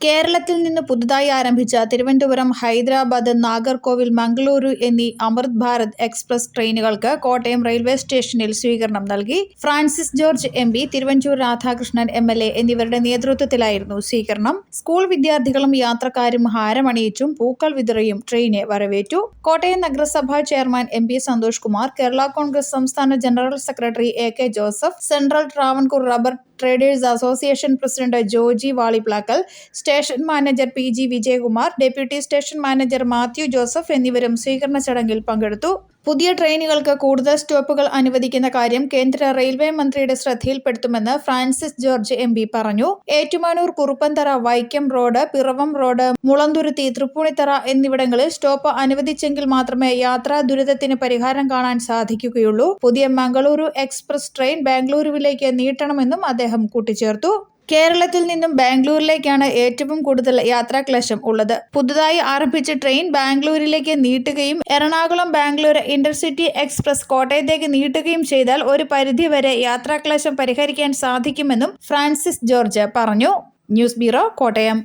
കേരളത്തിൽ നിന്ന് പുതുതായി ആരംഭിച്ച തിരുവനന്തപുരം ഹൈദരാബാദ് നാഗർകോവിൽ മംഗളൂരു എന്നീ അമൃത് ഭാരത് എക്സ്പ്രസ് ട്രെയിനുകൾക്ക് കോട്ടയം റെയിൽവേ സ്റ്റേഷനിൽ സ്വീകരണം നൽകി. Francis George M P Thiruvanchoor Radhakrishnan M L A എന്നിവരുടെ നേതൃത്വത്തിലായിരുന്നു സ്വീകരണം. സ്കൂൾ വിദ്യാർത്ഥികളും യാത്രക്കാരും ഹാരമണിയിച്ചും പൂക്കൾ വിതറിയും ട്രെയിനെ വരവേറ്റു. കോട്ടയം നഗരസഭാ chairman M P Santhosh Kumar Kerala Congress സംസ്ഥാന general secretary A K Joseph central Travancore rubber traders association president Joji Valiplackal station manager P G Vijayakumar deputy station manager Mathew Joseph എന്നിവരും സ്വീകരണ ചടങ്ങിൽ പങ്കെടുത്തു. പുതിയ ട്രെയിനുകൾക്ക് കൂടുതൽ സ്റ്റോപ്പുകൾ അനുവദിക്കുന്ന കാര്യം കേന്ദ്ര റെയിൽവേ മന്ത്രിയുടെ ശ്രദ്ധയിൽപ്പെടുത്തുമെന്ന് ഫ്രാൻസിസ് ജോർജ് എം പി പറഞ്ഞു. ഏറ്റുമാനൂർ കുറുപ്പന്തറ വൈക്കം റോഡ് പിറവം റോഡ് മുളന്തുരുത്തി തൃപ്പൂണിത്തറ എന്നിവിടങ്ങളിൽ സ്റ്റോപ്പ് അനുവദിച്ചെങ്കിൽ മാത്രമേ യാത്രാ ദുരിതത്തിന് പരിഹാരം കാണാൻ സാധിക്കുകയുള്ളൂ. പുതിയ മംഗളൂരു എക്സ്പ്രസ് ട്രെയിൻ ബാംഗ്ലൂരുവിലേക്ക് നീട്ടണമെന്നും അദ്ദേഹം കൂട്ടിച്ചേർത്തു. കേരളത്തിൽ നിന്നും ബാംഗ്ലൂരിലേക്കാണ് ഏറ്റവും കൂടുതൽ യാത്രാക്ലേശം ഉള്ളത്. പുതുതായി ആരംഭിച്ച ട്രെയിൻ ബാംഗ്ലൂരിലേക്ക് നീട്ടുകയും എറണാകുളം ബാംഗ്ലൂർ ഇന്റർസിറ്റി എക്സ്പ്രസ് കോട്ടയത്തേക്ക് നീട്ടുകയും ചെയ്താൽ ഒരു പരിധിവരെ യാത്രാക്ലേശം പരിഹരിക്കാൻ സാധിക്കുമെന്നും ഫ്രാൻസിസ് ജോർജ് പറഞ്ഞു. News bureau Kottayam.